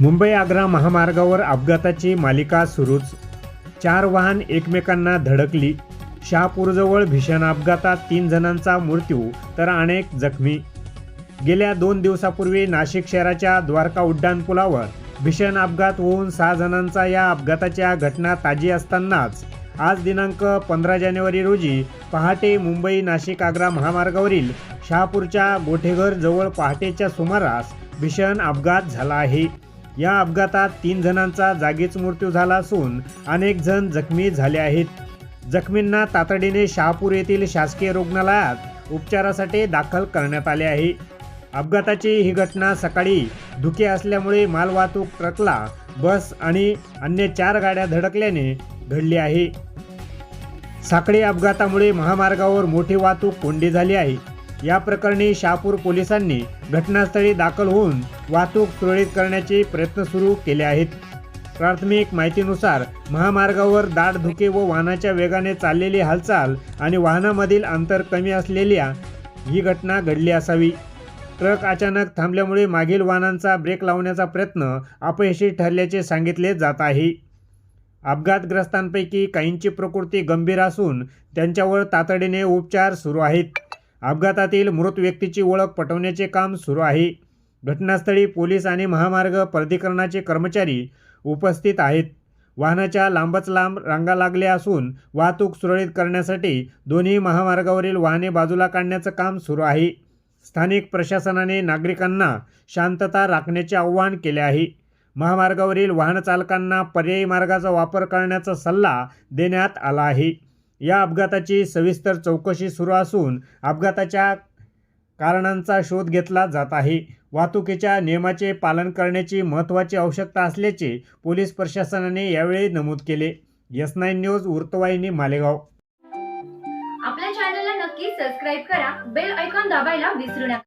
मुंबई आग्रा महामार्गावर अपघाताची मालिका सुरूच. चार वाहन एकमेकांना धडकली. शहापूरजवळ भीषण अपघातात तीन जणांचा मृत्यू तर अनेक जखमी. गेल्या दोन दिवसापूर्वी नाशिक शहराच्या द्वारका उड्डाणपुलावर भीषण अपघात होऊन सहा जणांचा या अपघाताच्या घटना ताजी असतानाच आज दिनांक पंधरा जानेवारी रोजी पहाटे मुंबई नाशिक आग्रा महामार्गावरील शहापूरच्या गोठेघर जवळ पहाटेच्या सुमारास भीषण अपघात झाला आहे. या अपघातात तीन जणांचा जागीच मृत्यू झाला असून अनेक जण जखमी झाले आहेत. जखमींना तातडीने शहापूर येथील शासकीय रुग्णालयात उपचारासाठी दाखल करण्यात आले आहे. अपघाताची ही घटना सकाळी धुके असल्यामुळे मालवाहतूक ट्रकला बस आणि अन्य चार गाड्या धडकल्याने घडली आहे. साखळी अपघातामुळे महामार्गावर मोठी वाहतूक कोंडी झाली आहे. या प्रकरणी शहापूर पोलिसांनी घटनास्थळी दाखल होऊन वाहतूक सुरळीत करण्याचे प्रयत्न सुरू केले आहेत. प्राथमिक माहितीनुसार महामार्गावर दाट धुके व वाहनाच्या वेगाने चाललेली हालचाल आणि वाहनामधील अंतर कमी असलेल्या ही घटना घडली असावी. ट्रक अचानक थांबल्यामुळे मागील वाहनांचा ब्रेक लावण्याचा प्रयत्न अपयशी ठरल्याचे सांगितले जात आहे. अपघातग्रस्तांपैकी काहींची प्रकृती गंभीर असून त्यांच्यावर तातडीने उपचार सुरू आहेत. अपघातातील मृत व्यक्तीची ओळख पटवण्याचे काम सुरू आहे. घटनास्थळी पोलीस आणि महामार्ग प्राधिकरणाचे कर्मचारी उपस्थित आहेत. वाहनाच्या लांबच लांब रांगा लागल्या असून वाहतूक सुरळीत करण्यासाठी दोन्ही महामार्गावरील वाहने बाजूला काढण्याचं काम सुरू आहे. स्थानिक प्रशासनाने नागरिकांना शांतता राखण्याचे आवाहन केले आहे. महामार्गावरील वाहनचालकांना पर्यायी मार्गाचा वापर करण्याचा सल्ला देण्यात आला आहे. या अपघाताची सविस्तर चौकशी सुरू असून अपघाताच्या कारणांचा शोध घेतला जात आहे. वाहतुकीच्या नियमाचे पालन करण्याची महत्त्वाची आवश्यकता असल्याचे पोलीस प्रशासनाने यावेळी नमूद केले. एस नाईन न्यूज वृत्तवाहिनी मालेगाव. आपल्या चॅनलला नक्की सबस्क्राईब करा. बेल ऐकॉन दाबायला विसरू नका.